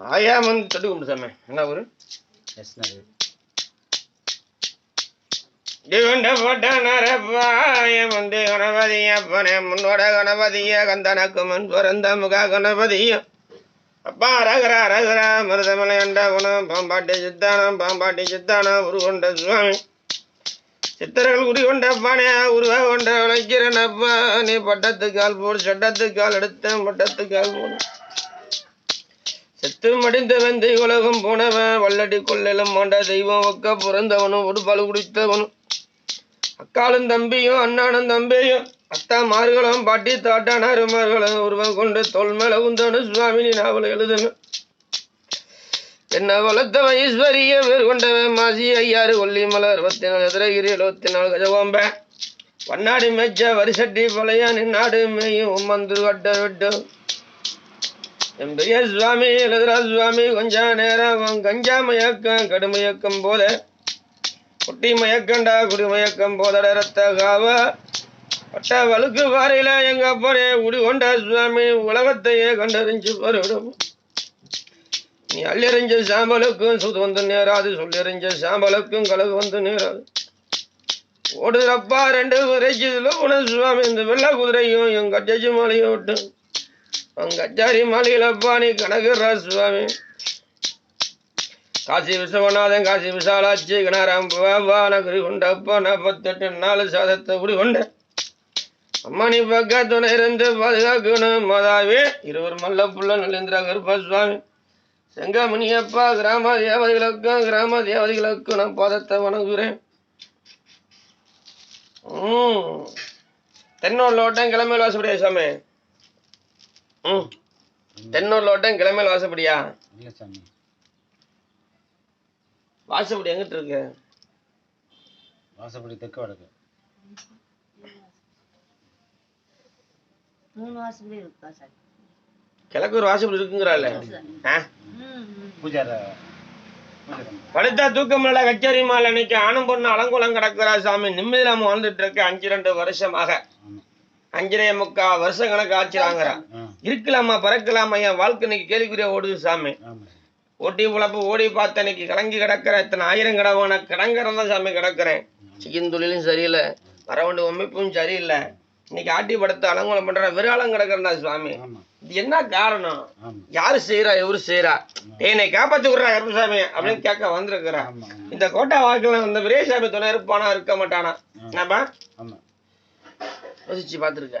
ஆயா வந்து தொட்டு கும்பிடு சாமி என்ன ஊரு திகுண்ட பட்டனரப்பாய வந்து கணபதிய அப்பனே முன்னோட கணபதிய கந்தனக்கு முன் பிறந்த முக கணபதிய அப்பா ரகர ரகர மருதமலை அண்ட குணம் பாம்பாட்டி சித்தானம் பாம்பாட்டி சித்தானம் உருகொண்ட சுவாமி சித்தர்கள் உருகொண்ட பானே உருவ கொண்ட உழைக்கிறன் அப்பா நீ பட்டத்துக்கால் போடு சட்டத்துக்கால் எடுத்த பட்டத்துக்கால் போடு கிறிஸ்து மடிந்த வெந்தை உலகம் போனவன் வல்லடி கொள்ளலும் மாண்ட தெய்வம் ஒக்க பிறந்தவனும் ஒரு உடுப்பால் குடித்தவனும். அக்காலும் தம்பியும் அண்ணானும் தம்பியும் அத்தா மார்களும் பாட்டி தாட்டானாருமார்களும் உருவம் கொண்டு தொல் மேல உந்தனு சுவாமினி நாவல் எழுதணும். என்ன வளர்த்தவன் ஈஸ்வரிய பேர் கொண்டவன் மாசி ஐயாறு கொல்லிமலை அறுபத்தி நாலு எதிரகிரி எழுபத்தி நாலு கஜகோம்ப. வண்ணாடி மேய்ச்ச வரிசட்டி பழைய நின்னாடு மேயும் உம்மந்து கட்ட விட்டு என் பெரிய சுவாமி எழுதுரா சுவாமி கொஞ்சம் நேரம் கஞ்சா மயக்கம் கடுமயக்கம் போல. குட்டி மயக்கண்டா குடிமயக்கம் போதட ரத்த காவ. பட்ட வழுக்கு வாரையில எங்க அப்பனே குடி கொண்ட சுவாமி உலகத்தையே கண்டறிஞ்சு வருடம். நீ அள்ளெறிஞ்ச சாம்பலுக்கும் சுது வந்து நேராது சொல்லெறிஞ்ச சாம்பலுக்கும் கலகு வந்து நேராது. ஓடுறப்பா ரெண்டு குதிரைக்குதுல உன சுவாமி இந்த வெள்ள குதிரையும் என் கட்டச்சி மாலையும் விட்டு பங்கச்சாரி மலையில பாணி நீ சுவாமி. காசி விஸ்வநாதன் காசி விசாலாட்சி கணராம் நகரி கொண்டப்பா நாற்பத்தெட்டு நாலு சாதத்தை குடி கொண்ட அம்மா நீ பக்கத்துணை இருந்து பாதுகாக்கணும். மாதாவே இருவர் மல்ல புள்ள நலிந்திர கருப்பா சுவாமி. செங்கமணியப்பா கிராம தேவதைகளுக்கும் கிராம தேவதைகளுக்கும் நான் பாதத்தை வணங்குகிறேன். ம். ஓட்டம் லோட்டம் வாசப்படியா சாமி ம். தென்னூர் லோட்டம் கிளமையில் வாசப்படியா? இல்லை சாமி. வாசப்படி எங்கிட்டு இருக்கு? வாசப்படி தெற்கு வடக்கு. மூணு வாசப்படி இருக்கா சார்? கிழக்கு ஒரு வாசப்படி இருக்குங்கிறாள். பூஜார பூஜை படுத்தா தூக்கம் இல்ல கச்சேரி மாலை அன்னைக்கு ஆணும் பொண்ணு அலங்குளம் கிடக்குறா சாமி. நிம்மதியில்லாம வாழ்ந்துட்டு இருக்க அஞ்சு ரெண்டு வருஷமாக. அஞ்சரை முக்கா வருஷம் கணக்கு ஆச்சுறாங்கிற ஆ. இருக்கலாமா பறக்கலாமா? என் வாழ்க்கை இன்னைக்கு கேள்விக்குறியா ஓடுது சாமி. ஓட்டி உழப்பு ஓடி பார்த்து அன்னைக்கு கலங்கி கிடக்கிற இத்தனை ஆயிரம் கடவான கடங்கரம் தான் சாமி கிடக்குறேன். சிக்கன் தொழிலும் சரியில்லை வரவண்டு அமைப்பும் சரியில்லை. இன்னைக்கு ஆட்டி படுத்து அலங்குளம் பண்ற விராளம் கிடக்குறா சுவாமி இது என்ன காரணம்? யாரு செய்யறா எவரு செய்யறா என்னை காப்பாத்தி விடுறா கருப்பசாமி அப்படின்னு கேட்க வந்திருக்கிறா. இந்த கோட்டை வாக்குல இந்த விரேசாமி துணை இருப்பானா இருக்க மாட்டானா? என்னப்பா? ஆமாம் யோசிச்சு பார்த்துருக்க.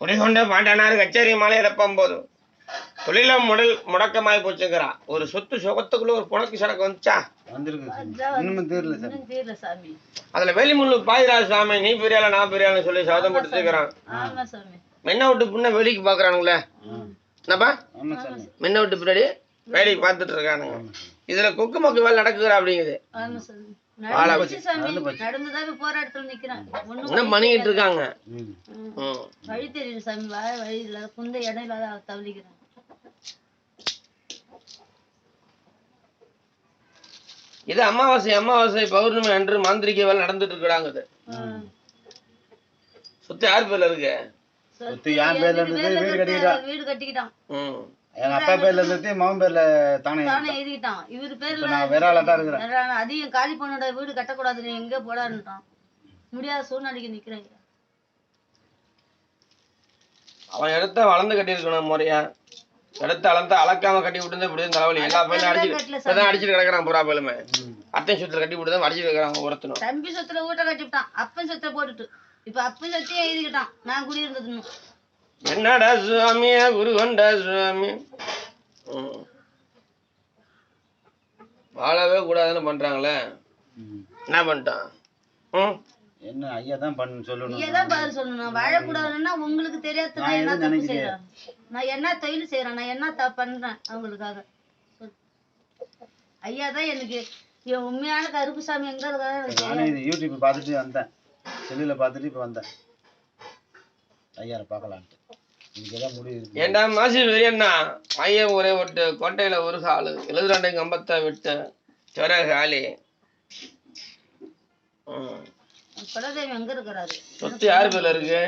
குடிகொண்ட பாண்டனார் கச்சேரி மாலையிறப்பம் போதும் தொழில முடல் முடக்கமாய் போச்சுங்கிறா. ஒரு சொத்து சுகத்துக்குள்ள ஒரு புணக்கு சடக்கு வந்துச்சா? தெரியல சாமி. இன்னும் தீரல சாமி. அதுல வேலிமுள்ளு பாயிரா சாமி நீ பெரியால நான் பெரியாலும் சொல்லி சபதம் சாமி. மென்ன விட்டு புண்ண வேடிக்கை பாக்குறானுங்களே? என்னப்பா? மென்ன விட்டு பின்னாடி வேடிக்கை பார்த்துட்டு இருக்கானுங்க. இதுல கொக்கு மக்கு வேலை நடக்குதுடா அப்படிங்குது. பண்ணிக்கிட்டு இருக்காங்க. வழி தெரியல சாமி. வாழ குந்த இடம் இல்லாத இது அமாவாசை அமாவாசை பௌர்ணமி அன்று மாந்திரிக வேலை நடந்துட்டு இருக்கிறாங்க சுத்தி யார் பேர்ல இருக்கு? சொத்து என் பேர்ல இருந்தது வீடு கட்டிக்கிட்டான் வீடு கட்டிக்கிட்டான். எங்க அப்பா பேர்ல இருந்தது மகன் பேர்ல தானே தானே எழுதிக்கிட்டான். இவரு பேர்ல நான் வேற ஆளா தான் இருக்கிறேன். அதிகம் காலி பண்ணோட வீடு கட்டக்கூடாதுன்னு எங்க போடாருன்ட்டான் முடியாத சூழ்நிலைக்கு நிக்கிறேன் அவன் இடத்த வளர்ந்து கட்டியிருக்கணும் முறையா. இடத்த அளந்து அளக்காம கட்டி விட்டு இப்படி தலைவலி எல்லா பையனும் அடிச்சு அடிச்சுட்டு கிடக்குறான் பூரா பயிலுமே. அத்தை சுத்துல கட்டி விட்டு தான் அடிச்சுட்டு கிடக்குறாங்க ஒருத்தனும். தம்பி சொத்துல வீட்டை கட்டிவிட்டான். அப்பன் சொத்தை போட்டுட்டு. இப்ப அப்பன் சொத்தையே எழுதிக்கிட்டான். நான் குடியிருந்ததுன்னு என்னடா சுவாமிய குரு கொண்ட சுவாமி. வாழவே கூடாதுன்னு பண்றாங்களே. என்ன பண்ணிட்டான்? ம். என்ன ஐயா தான் பண்ணு சொல்லணும். நீங்க தான் பதில் சொல்லணும். நான் வாழக்கூடாதுன்னா உங்களுக்கு தெரியாத நான் என்ன தப்பு செய்யறேன்? நான் என்ன தொழில் செய்யறேன்? நான் என்ன தப்பு பண்றேன் அவங்களுக்காக. ஐயா தான் எனக்கு என் உண்மையான கருப்புசாமி எங்க இருக்காரு யூடியூப் பார்த்துட்டு வந்தேன். செல்லுல பார்த்துட்டு இப்போ வந்தேன். ஐயாரை பார்க்கலான்ட்டு. ஏண்டா மாசி பெரியண்ணா பையன் ஒரே விட்டு கோட்டையில ஒரு காலு. எழுதுறாண்டை கம்பத்தை விட்டு சொர காலி. சொத்து யார் பேர்ல இருக்கு?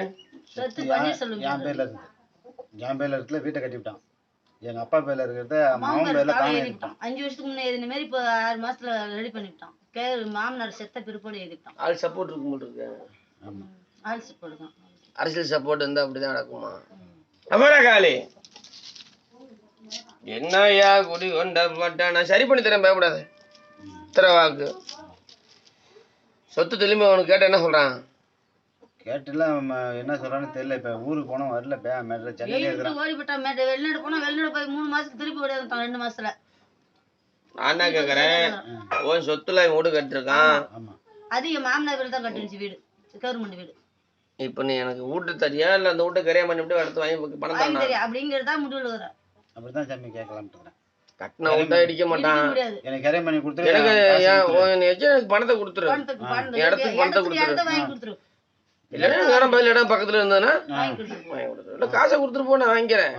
சொத்து பண்ணி சொல்லுங்க என் பேர்ல இருக்கு. என் பேர்ல இருக்குல்ல வீட்டை கட்டி விட்டான். எங்க அப்பா பேர்ல இருக்கிறத மாமன் பேர்ல தானே தானே அஞ்சு வருஷத்துக்கு முன்னே எழுதின மாதிரி இப்போ ஆறு மாசத்துல ரெடி பண்ணிவிட்டான். கேளு மாமனார் செத்த பிற்பாடு எழுதிட்டான் ஆள் சப்போர்ட் இருக்கும் இருக்கு. ஆமா. ஆல்சி போடுதான் அரசியல் சப்போர்ட் இருந்தா அப்படிதான் நடக்குமா? அமரா காளி என்னய்யா குடி கொண்ட நான் சரி பண்ணி தரேன் பயப்படாத. உத்தரவாக்கு. சொத்து திரும்பி அவனுக்கு கேட்ட என்ன சொல்றான்? கேட்டுல அவன் என்ன சொல்றான்னு தெரியல. இப்ப ஊருக்கு போனோம் வரல பே மேட்ல சென்னையில இருக்கிறான்? ஓடி போட்டான் மேட்டு வெளிநாடு போனா வெளிநாடு போய் மூணு மாசத்துக்கு திருப்பி ஓடியாந்துட்டான் ரெண்டு மாசத்துல. நான் என்ன கேக்குறேன்? உன் சொத்துல வீடு கட்டிருக்கான் ஆமா. அது என் மாமனார் பேர் தான் கட்டுச்சு வீடு. கவர்மெண்ட் வீடு. இப்ப நீ எனக்கு வீட்டு தரியா இல்ல அந்த வீட்டை கரையா பண்ணி விட்டு எடுத்து வாங்கி பணம் தெரியும் அப்படிங்கிறதா முடிவுல வர அப்படித்தான் சாமி இருக்கிறேன். கட்டின வீட்டா இடிக்க மாட்டான் எனக்கு கரை பண்ணி கொடுத்துரு எனக்கு பணத்தை கொடுத்துரு. இடத்துக்கு பணத்தை கொடுத்துரு. இடத்த வாங்கி கொடுத்துரு. இல்லைன்னா இடம் பதில் இடம் பக்கத்துல இருந்ததுன்னா வாங்கி கொடுத்துரு. இல்ல காசை கொடுத்துட்டு போ நான் வாங்கிக்கிறேன்.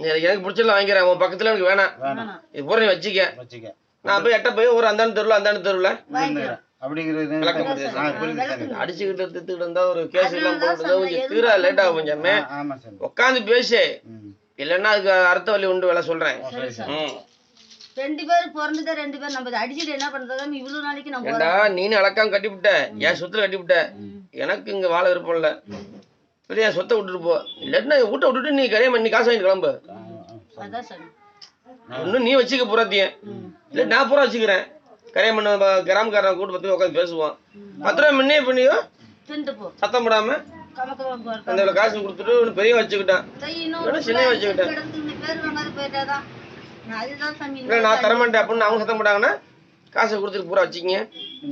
எனக்கு எனக்கு பிடிச்சல வாங்கிக்கிறேன். உன் பக்கத்துல எனக்கு வேணாம். வேணாம். இது பூரா நீ வச்சுக்க. வச்சுக்க. நான் போய் எட்ட போய் ஒரு அந்தாண்டு தெருவில் அந்தாண்டு தெருவில். வாங்கிக்கிறேன் அப்படிங்கிறது அடிச்சுக்கிட்டு தித்துக்கிட்டு இருந்தா ஒரு கேஸ் எல்லாம் போட்டு கொஞ்சம் தீரா லேட் ஆகும் கொஞ்சமே உட்காந்து பேசு. இல்லைன்னா அதுக்கு அர்த்த வழி உண்டு வேலை சொல்றேன். ரெண்டு பேர் பிறந்துட்டா ரெண்டு பேர் நம்ம அடிச்சுட்டு என்ன பண்றது இவ்வளவு நாளைக்கு நம்ம ஏண்டா நீனு அழக்காம கட்டிவிட்ட என் சொத்துல கட்டிவிட்ட எனக்கு இங்க வாழ விருப்பம் இல்ல. சரி என் சொத்தை விட்டுட்டு போ. இல்லாட்டினா வீட்டை விட்டுட்டு நீ கரையை பண்ணி காசு வாங்கிட்டு கிளம்பு. இன்னும் நீ வச்சுக்க புறாத்தியன் இல்ல நான் பூரா வச்சுக்கிறேன். கரையை பண்ண கிராமக்காரன் கூட்டு பத்தி உட்காந்து பேசுவோம் பத்து ரூபா முன்னே பண்ணியோ சத்தம் போடாம அந்த காசு கொடுத்துட்டு பெரிய வச்சுக்கிட்டான். சின்ன வச்சுக்கிட்டேன். நான் தரமாட்டேன் அப்படின்னு அவங்க சத்தம் போட்டாங்கன்னா காசை கொடுத்துட்டு பூரா வச்சுக்கிங்க.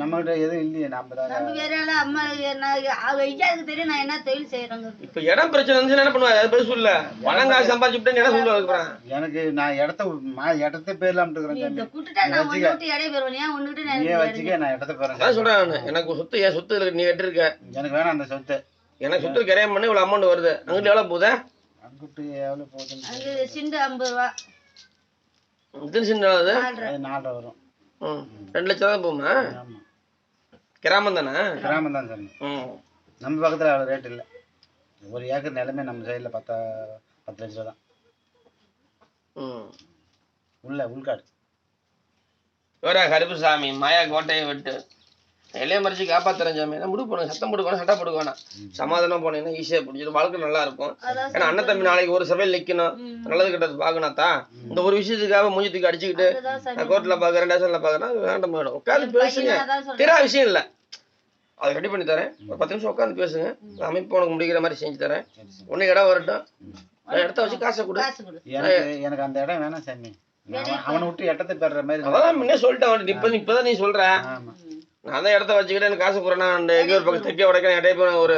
நம்ம கிட்ட எதுவும் இல்லையே நம்ம தான். நம்ம அம்மா என்ன அவ ஐயாவுக்கு தெரியும் நான் என்ன தொழில் செய்யறேங்க இப்ப இடம் பிரச்சனை வந்து என்ன பண்ணுவா? அது பதில் சொல்ல பணம் காசு சம்பாதிச்சுட்டேன்னு என்ன சொல்லுவா அதுக்கப்புறம்? எனக்கு நான் இடத்த மா இடத்த பேர்லாம்னு இருக்கிறேன் இந்த சாமி குட்டுட்டா நான் ஒண்ணு விட்டு இடைய போயிருவேன் ஏன் ஒண்ணு விட்டு நான் வச்சுக்க நான் இடத்த போறேன். சொல்றேன் நானு. எனக்கு சொத்து என் சொத்து இருக்கு நீ கட்டிருக்க. எனக்கு வேணாம் அந்த சொத்து. எனக்கு சொத்து கரையம் பண்ணி இவ்வளவு அமௌண்ட் வருது. அங்கிட்டு எவ்வளவு போகுதா? அங்கிட்டு எவ்வளவு போகுதுன்னு அங்க சிண்டு ஐம்பது ரூபா. நாலரை. அது நாலரை வரும். ம். ரெண்டு லட்சம் தான் போகுமா? கிராமம் தானே? கிராமம் தான் சாமி ம். நம்ம பக்கத்துல அவ்வளவு ரேட் இல்ல. ஒரு ஏக்கர் நிலமே நம்ம சைடுல பத்தா பத்து லட்ச ரூபா தான். ம். உள்ள உள்காடு. வேற கருப்புசாமி மாயா கோட்டையை விட்டு எல்லையை மறைச்சு காப்பாத்துறேன் சாமி. என்ன முடிவு பண்ணுங்க சத்தம் போடுக்கணும் சட்டை வேணாம். சமாதானம் போனீங்கன்னா ஈஸியா பிடிச்சிடும் வாழ்க்கை நல்லா இருக்கும் ஏன்னா அண்ணன் தம்பி நாளைக்கு ஒரு சபையில் நிக்கணும். நல்லது கெட்டது பார்க்கணாத்தா இந்த ஒரு விஷயத்துக்காக மூஞ்சி தூக்கி அடிச்சுக்கிட்டு நான் கோர்ட்ல பாக்குறேன் ஸ்டேஷன்ல பாக்குறேன் வேண்டாம் மேடம். உட்காந்து பேசுங்க பையன் அதான் சொல்றேன். தீரா விஷயம் இல்ல. அதை ரெடி பண்ணி தரேன். ஒரு பத்து நிமிஷம் உட்காந்து பேசுங்க. அமைப்பு உனக்கு முடிக்கிற மாதிரி செஞ்சு தரேன். உன்னை இடம் வரட்டும். நான் இடத்த வச்சு காசை கொடு. எனக்கு எனக்கு அந்த இடம் வேணாம் சாமி. அவன் அவனை விட்டு இடத்த பெற மாதிரி அதான் முன்னே சொல்லிட்டேன். அவன்கிட்ட. இப்ப இப்பதான் நீ சொல்ற. ஆமா. நான் தான் இடத்த வச்சுக்கிட்டு எனக்கு காசு போறேன் நான் எங்க ஒரு பக்கம் தைக்க உடைக்கிறேன் இடையே போய் ஒரு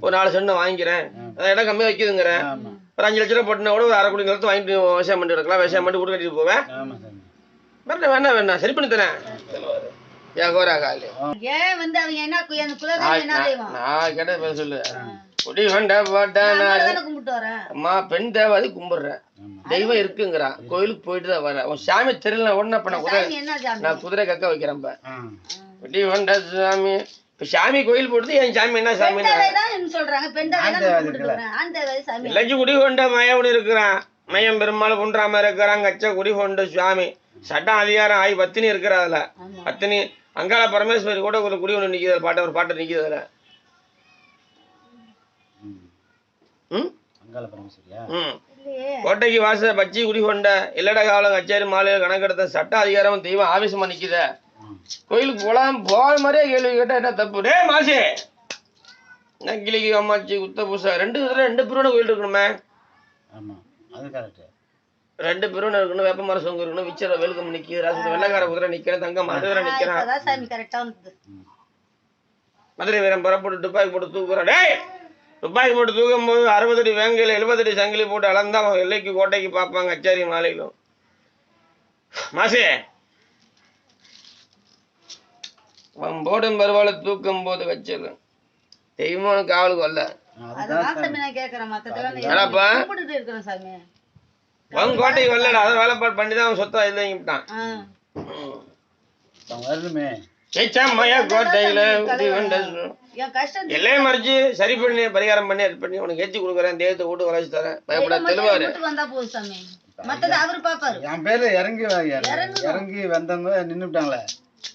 ஒரு நாலு சென்னு வாங்கிக்கிறேன். அதான் இடம் கம்மியா வைக்குதுங்கிறேன் ஒரு அஞ்சு லட்ச ரூபா போட்டுனா கூட ஒரு அரை கோடி நிலத்தை வாங்கிட்டு விவசாயம் பண்ணிட்டு இருக்கலாம். விவசாயம் பண்ணி வீடு கட்டிட்டு போவேன். வேண்டாம் வேண்டாம் வேண்டாம் சரி பண்ணி தரேன். ஏன் கோரா காலி. ஏன் வந்து அவங்க என்ன கு- அந்த குலதெய்வம் என்ன தெய்வம்? நான் கேட்ட பேச சொல்லு. குடி வண்ட போட்டான் நான் தானே கும்பிட்டு வரேன். அம்மா பெண் தேவாதி கும்பிடுறேன். தெய்வம் இருக்குங்கிறா. கோயிலுக்கு போயிட்டு தான் வரேன். உன் சாமி தெரியல உடனே நான் குதிரை நான் குதிரை கக்க வைக்கிறேன் இப்ப ஆ குடி வண்ட சாமி. இப்ப சாமி கோயில் போடுது என் சாமி என்ன சாமி சொல்றாங்க. பெண்டாவை தான் நான் கும்பிட்டு வரேன் ஆண் தேவை சாமி. இலஞ்சி குடி கொண்ட மயவன் இருக்கிறான். மயம் பெருமாள் குன்றாம இருக்கிறான். கச்ச குடி கொண்ட சுவாமி. சட்டம் அதிகாரம் ஆகி பத்தினி இருக்கிறா அதுல. பத்தினி. அங்காள பரமேஸ்வரி கூட ஒரு குடி ஒண்ணு நிக்குது. பாட்டு ஒரு பாட்டு நிக்குது அதுல. ம். கோட்டைக்கு வாச பச்சி குடி கொண்ட இல்லட காலம் கச்சேரி மாலையில் கணக்கெடுத்த சட்ட அதிகாரம் தெய்வம் ஆவேசமா நிக்குத. கோயிலுக்கு போலாம். போற மாதிரியே கேள்வி கேட்டா என்ன தப்பு? டே மாசே நக்கிலிக்கு அம்மாச்சி குத்த பூசா? ரெண்டு இதுல ரெண்டு பிரிவின கோயில் இருக்கணுமே. ஆமா அது கரெக்ட் ரெண்டு பிரிவின இருக்கணும் வேப்ப மரம் சொங்க இருக்கணும் விச்சர வெளுக்கம் நிக்க ராசி வெள்ளக்கார குதிரை நிக்கிறேன் தங்க மதுரை வந்தது. மதுரை வீரன் புறப்பட்டு துப்பாக்கி போட்டு தூக்குறான். டேய்! துப்பாக்கி போட்டு தூக்கும் போது அறுபது அடி வேங்கையில் எழுபது அடி சங்கிலி போட்டு அளந்தா எல்லைக்கு கோட்டைக்கு பார்ப்பாங்க கச்சேரி மாலையிலும். மாசே அவன் போடும் பரவாயில்ல தூக்கும் போது வச்சிருக்கேன் தெய்வம் காவலுக்கு வரல அதுதான் அததான் சாமி நான் கேக்குறேன் மத்ததெல்லாம் நான் என்னப்பா? கும்பிட்டுட்டு இருக்கிறேன் சாமி. அவன் கோட்டைக்கு வரலடா. அதை வேலைப்பாடு பண்ணி தான் சொத்தா. அவன் வரணுமே ஜெயிச்சாமையா கோட்டையில எல்லையை மறைச்சு சரி பண்ணி பரிகாரம் பண்ணி அது பண்ணி உனக்கு ஏற்றி கொடுக்குறேன் தெய்வத்தை வீட்டு வளைச்சு தரேன். பயப்பட தெளிவாரு. என் பேர்ல இறங்கி. இறங்கி வந்தவங்க நின்னுட்டாங்களே.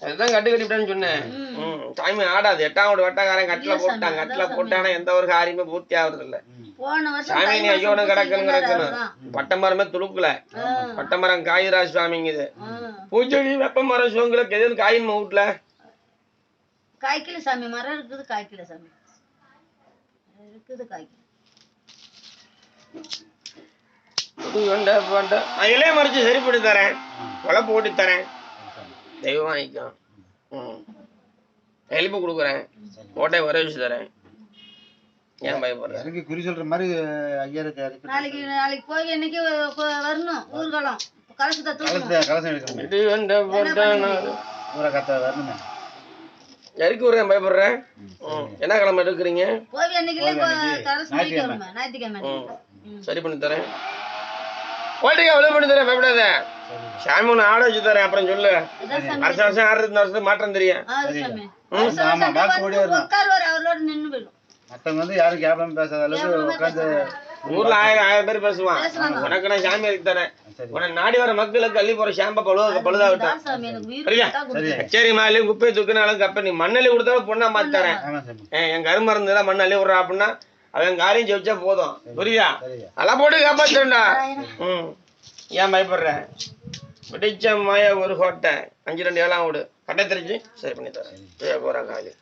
அதுதான் கட்டு கட்டிவிட்டேன்னு சொன்னேன். ம், சாமி ஆடாது. எட்டாம் வீடு வெட்டக்காரன் கட்டில போட்டான். கட்டில போட்டானா எந்த ஒரு காரியமே பூர்த்தி ஆகுறது இல்ல போன வருஷம் சாமி நீ பூசை கிடக்கணும் கிடக்கணும் அவர்தான். பட்டை மரமே துளுக்கல. பட்டை மரம் காயிரா சுவாமிங்க இது. பூச்செடி வெப்ப மரம் சோங்களுக்கு எதுவும் காயின் வீட்டுல காய்க்கல சாமி. மரம் இருக்குது காய்க்கல சாமி. இருக்குது காய்க்கல. இது வேண்ட வேண்ட. நான் இலைய மறிச்சு சரி பண்ணி தரேன் கொலை போட்டு தரேன். தெய்வம் வாங்கிக்கும் ம். ஹெல்ப் கொடுக்குறேன். கோட்டையை வர வச்சு தரேன். ஏன் பயப்படுறேன் இறங்கி குறி சொல்ற மாதிரி இறக்கி நாளைக்கு நாளைக்கு போய் என்னைக்கு வரணும்? கலசத்தை கலசத்தை கலசம் எடுக்கணும். இது ஊரை கத்த வரணுமே. இறக்கி விடுறேன் பயப்படுறேன் என்ன கிழமை எடுக்கிறீங்க? சரி பண்ணி தரேன். கோட்டைக்கு அவ்வளோ பண்ணி தரேன் பயப்படாத. சாமி ஒன்று ஆட வச்சு தரேன் அப்புறம் சொல்லு. வருஷம் வருஷம் ஆடுறது இந்த வருஷத்துக்கு மாற்றம் தெரியும். மத்தவங்க வந்து யாரும் கேப்டாம பேசாத அளவுக்கு உட்காந்து ஊர்ல ஆயிரம் ஆயிரம் பேர் பேசுவான். உனக்கு நான் சாமி எடுத்து தரேன். உனக்கு நாடி வர மக்களுக்கு அள்ளி போற ஷாம்பை பழுவ பழுதாகட்டும். தான் சாமி எனக்கு உயிர் சரியா? கொடுத்தா கொடுங்க. சரி. மாலையும் குப்பையை தூக்கினாலும் கப்ப நீ மண்ணள்ளி கொடுத்தாலும் பொண்ணா மாத்தி தரேன். என் கரும இருந்ததுல மண் அள்ளி விடுறா அப்படின்னா அவன் காரியம் ஜெயிச்சா போதும். புரியுதா? சரியா நல்லா போட்டு காப்பாத்துறா ம். ஏன் பயப்படுற? பிடிச்ச மாய ஒரு கோட்டை அஞ்சு ரெண்டு ஏழாம் வீடு கட்டை தெரிஞ்சு சரி பண்ணி தரேன் போறா காலி.